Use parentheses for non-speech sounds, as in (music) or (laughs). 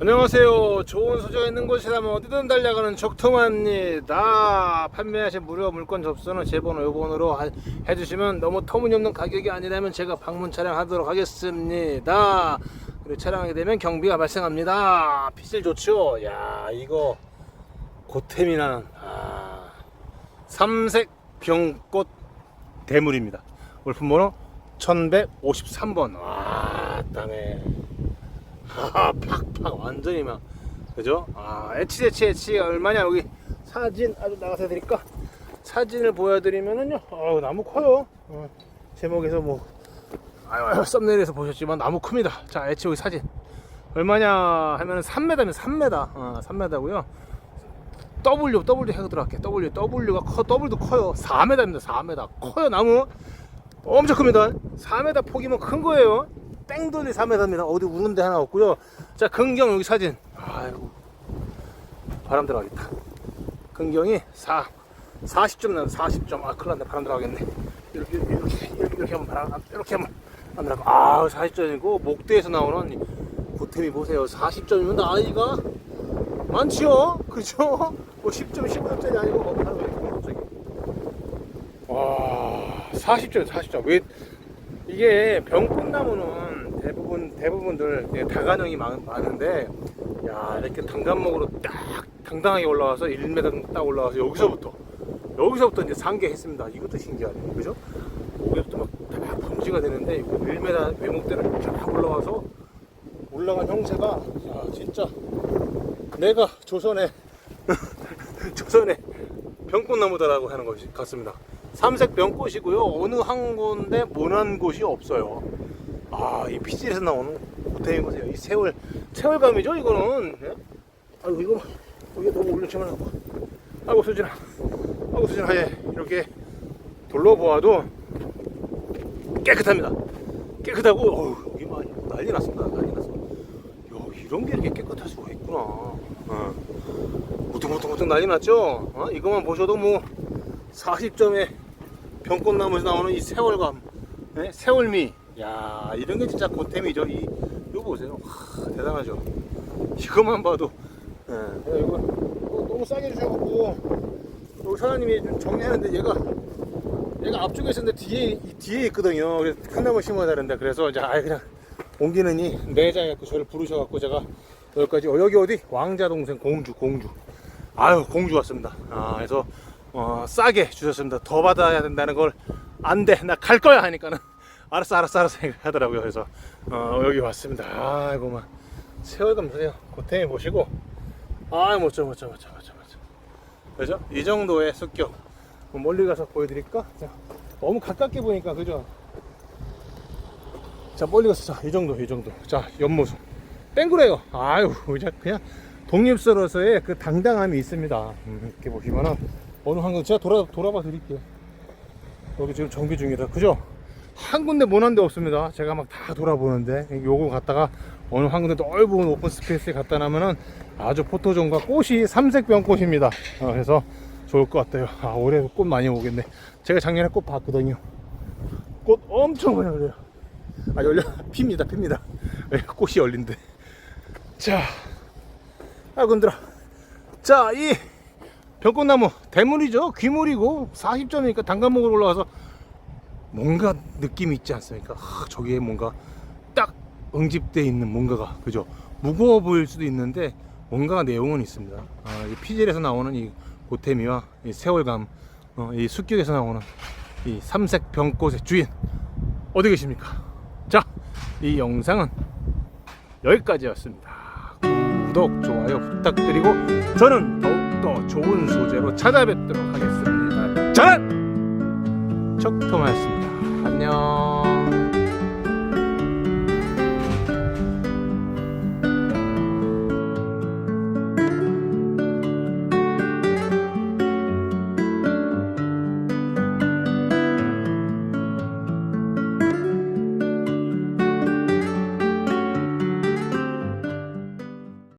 안녕하세요. 좋은 소재가 있는 곳이라면 어디든 달려가는 적통합니다. 판매하신 무료 물건 접수는 제 번호 요 번호로 하- 해주시면 너무 터무니없는 가격이 아니라면 제가 방문 촬영하도록 하겠습니다. 그리고 촬영하게 되면 경비가 발생합니다. 피질 좋죠? 야 이거 나는 아, 삼색 병꽃 대물입니다. 물품 번호 1153번. 와, 땀에. 아, 팍팍 완전히 막 그죠? 아, 에치 에치 에치가 얼마냐 여기 사진 아주 나가서 해드릴까? 사진을 보여드리면은요, 어, 나무 커요. 어, 제목에서 뭐 아유, 아유, 썸네일에서 보셨지만 나무 큽니다. 자, 에치 여기 사진 얼마냐 하면은 3m면 3m, 어, 3m고요. W W 해서 들어갈게. W W가 커, W도 커요. 4m입니다. 4m 커요 나무. 엄청 큽니다. 4m 폭이면 큰 거예요. 땡돌이 4m입니다. 어디 우는 데 하나 없고요. 자, 근경 여기 사진. 아이고. 바람 들어가겠다. 근경이 4, 40점 나 40점. 아, 큰일 났네. 바람 들어가겠네. 이렇게, 이렇게, 이렇게, 이렇게 하면 바람, 안- 이렇게 하면 안 들어가. 아, 40점이고, 목대에서 나오는 이 고템이 보세요. 40점이면 나이가 많지요? 그죠? 뭐 10점, 15점짜리 아니고, 어, 바로 왜 갑자기. 와, 40점, 40점. 왜, 이게 병꽃나무는 대부분, 대부분들 많, 많은데, 야, 이렇게 단간목으로 딱 당당하게 올라와서 1m 딱 올라와서 여기서부터, 여기서부터 이제 상계했습니다. 이것도 신기하네. 그죠? 여기부터 막, 딱 범지가 되는데, 이거 1m 외목대를 쫙 올라와서 올라간 형체가, 야, 진짜, 내가 조선의, (laughs) 조선의 병꽃나무다라고 하는 것이 같습니다. 삼색 병꽃이고요. 어느 한 군데 모난 곳이 없어요. 아, 이 피질에서 나오는 고탱이 보세요. 이 세월, 세월감이죠, 이거는. 예? 아이고, 이거, 이게 너무 올려치면 하고. 아이고, 수진아. 아이고, 수진아. 예, 이렇게 둘러보아도 깨끗합니다. 깨끗하고, 어우, 여기 막 난리 났습니다. 난리 났어. 야, 이런 게 이렇게 깨끗할 수가 있구나. 어. 무뚱무뚱무뚱 난리 났죠? 어? 이것만 보셔도 뭐 40점의 병꽃나무에서 나오는 이 세월감, 네? 세월미. 야, 이런 게 진짜 고템이죠. 이, 이거 보세요. 하, 대단하죠. 이것만 봐도. 예, 내가 이거, 너무 싸게 주셔갖고, 여기 사장님이 좀 정리하는데 얘가, 얘가 앞쪽에 있었는데 뒤에, 이 뒤에 있거든요. 그래서 큰 나무 심어야 되는데, 그래서 이제 아예 그냥 옮기느니 매장해갖고 저를 부르셔갖고 제가 여기까지, 어, 여기 어디? 왕자 동생 공주, 공주. 아유, 공주 왔습니다. 아, 그래서, 어, 싸게 주셨습니다. 더 받아야 된다는 걸, 안 돼. 나 갈 거야. 하니까는, 알았어, 알았어, 알았어. (laughs) 하더라고요. 그래서, 어, 여기 왔습니다. 아이고, 막, 세월감 보세요. 고탱이 보시고, 아, 멋져, 멋져, 멋져, 멋져, 멋져. 그죠? 이 정도의 습격. 뭐 멀리 가서 보여드릴까? 자, 너무 가깝게 보니까, 그죠? 자, 멀리 가서, 자, 이 정도, 이 정도. 자, 옆모습. 땡그래요. 아유, 그냥, 그냥 독립서로서의 그 당당함이 있습니다. 음, 이렇게 보시면은, 어느 한군 제가 돌아, 돌아봐 드릴게요. 여기 지금 정비 중이다. 그죠? 한 군데 모난 데 없습니다. 제가 막 다 돌아보는데, 요거 갖다가 어느 한 군데 넓은 오픈 스페이스에 갖다 놔면은 아주 포토존과 꽃이 삼색병꽃입니다. 어, 그래서 좋을 것 같아요. 아, 올해 꽃 많이 오겠네. 제가 작년에 꽃 봤거든요. 꽃 엄청 많이 열려요. 아, 열려, (laughs) 핍니다, 핍니다. 예, 꽃이 열린데. 자, 아, 건들어. 자, 이 병꽃나무 대물이죠. 귀물이고 40점이니까 단감목으로 올라와서 뭔가 느낌이 있지 않습니까? 아, 저기에 뭔가 딱 응집돼 있는 뭔가가 그죠? 무거워 보일 수도 있는데 뭔가 내용은 있습니다. 아, 이 피젤에서 나오는 이 고태미와 이 세월감, 어, 이 숲격에서 나오는 이 삼색 병꽃의 주인 어디 계십니까? 자, 이 영상은 여기까지였습니다. 구독, 좋아요 부탁드리고 저는 더욱더 좋은 소재로 찾아뵙도록 하겠습니다. 저는 척토마였습니다. 안녕.